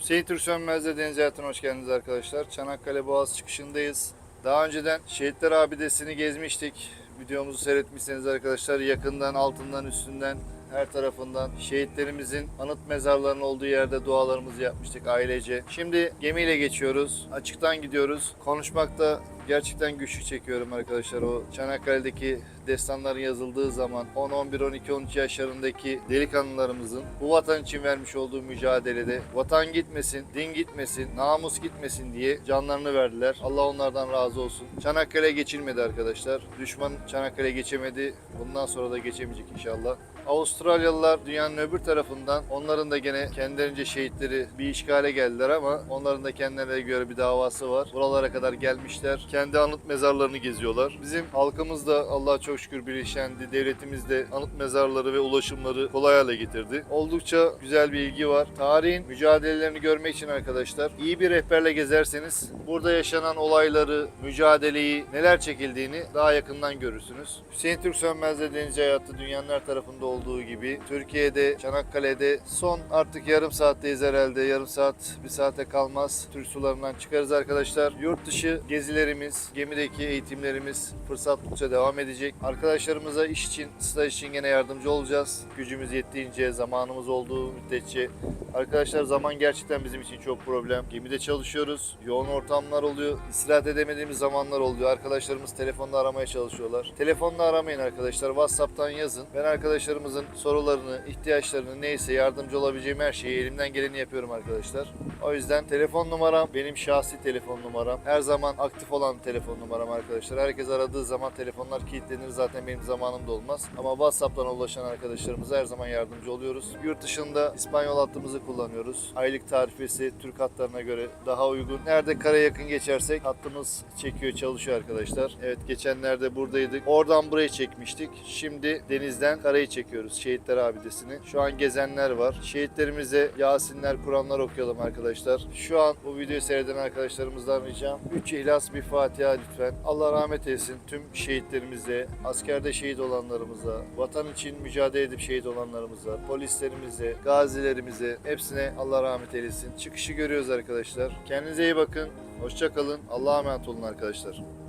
Hüseyin Sönmez'de Deniz Hayatı'na hoş geldiniz arkadaşlar. Çanakkale Boğaz çıkışındayız. Daha önceden Şehitler Abidesi'ni gezmiştik. Videomuzu seyretmişseniz arkadaşlar yakından, altından, üstünden her tarafından şehitlerimizin anıt mezarlarının olduğu yerde dualarımızı yapmıştık ailece. Şimdi gemiyle geçiyoruz. Açıktan gidiyoruz. Konuşmakta gerçekten güçlük çekiyorum arkadaşlar. O Çanakkale'deki destanların yazıldığı zaman 10, 11, 12, 13 yaşlarındaki delikanlılarımızın bu vatan için vermiş olduğu mücadelede vatan gitmesin, din gitmesin, namus gitmesin diye canlarını verdiler. Allah onlardan razı olsun. Çanakkale geçilmedi arkadaşlar. Düşman Çanakkale geçemedi. Bundan sonra da geçemeyecek inşallah. Avustralyalılar dünyanın öbür tarafından onların da gene kendilerince şehitleri bir işgale geldiler ama onların da kendilerine göre bir davası var. Buralara kadar gelmişler. Kendi anıt mezarlarını geziyorlar. Bizim halkımız da Allah'a çok şükür bilinçlendi. Devletimiz de anıt mezarları ve ulaşımları kolay hale getirdi. Oldukça güzel bir ilgi var. Tarihin mücadelelerini görmek için arkadaşlar iyi bir rehberle gezerseniz burada yaşanan olayları, mücadeleyi, neler çekildiğini daha yakından görürsünüz. Hüseyin Türk Sönmez'de deniz hayatı dünyanın her tarafında olduğu gibi Türkiye'de, Çanakkale'de son artık yarım saatteyiz herhalde. Yarım saat, bir saate kalmaz. Türk sularından çıkarız arkadaşlar. Yurt dışı gezilerimiz, gemideki eğitimlerimiz fırsat buldukça devam edecek. Arkadaşlarımıza iş için, staj için gene yardımcı olacağız. Gücümüz yettiğince, zamanımız olduğu müddetçe. Arkadaşlar zaman gerçekten bizim için çok problem. Gemide çalışıyoruz. Yoğun ortamlar oluyor. İstirahat edemediğimiz zamanlar oluyor. Arkadaşlarımız telefonla aramaya çalışıyorlar. Telefonla aramayın arkadaşlar. WhatsApp'tan yazın. Ben arkadaşlarımızın sorularını, ihtiyaçlarını neyse yardımcı olabileceğim her şeyi elimden geleni yapıyorum arkadaşlar. O yüzden telefon numaram benim şahsi telefon numaram. Her zaman aktif olan telefon numaram arkadaşlar. Herkes aradığı zaman telefonlar kilitlenir. Zaten benim zamanımda olmaz. Ama WhatsApp'tan ulaşan arkadaşlarımıza her zaman yardımcı oluyoruz. Yurt dışında İspanyol hattımızı kullanıyoruz. Aylık tarifesi Türk hatlarına göre daha uygun. Nerede karaya yakın geçersek hattımız çekiyor, çalışıyor arkadaşlar. Evet geçenlerde buradaydık. Oradan burayı çekmiştik. Şimdi denizden karayı çekiyoruz. Şehitler Abidesi'ni. Şu an gezenler var. Şehitlerimize Yasinler, Kur'anlar okuyalım arkadaşlar. Şu an bu videoyu seyreden arkadaşlarımızdan ricam 3 ihlas bir Fatiha lütfen. Allah rahmet eylesin tüm şehitlerimize, askerde şehit olanlarımıza, vatan için mücadele edip şehit olanlarımıza, polislerimize, gazilerimize hepsine Allah rahmet eylesin. Çıkışı görüyoruz arkadaşlar. Kendinize iyi bakın. Hoşça kalın. Allah'a emanet olun arkadaşlar.